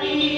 Amen.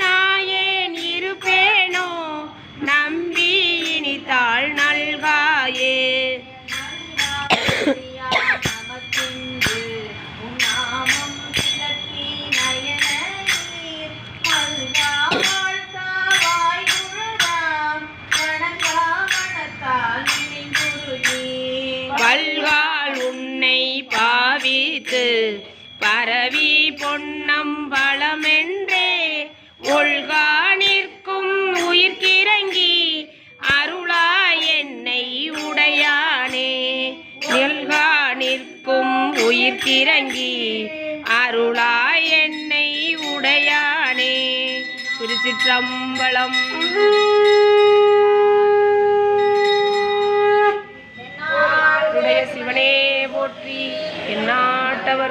வைத்து பரவி பொன்னம்பலமென்றே ஒழ்கா நிற்கும் உயிர்கிறங்கி அருளா என்னை உடையானே. நெல்கா நிற்கும் உயிர்கிறங்கி அருளா என்னை உடையானே. திருச்சிற்றம்பலம் சிவனே போற்றி. எந்நாட்டவர்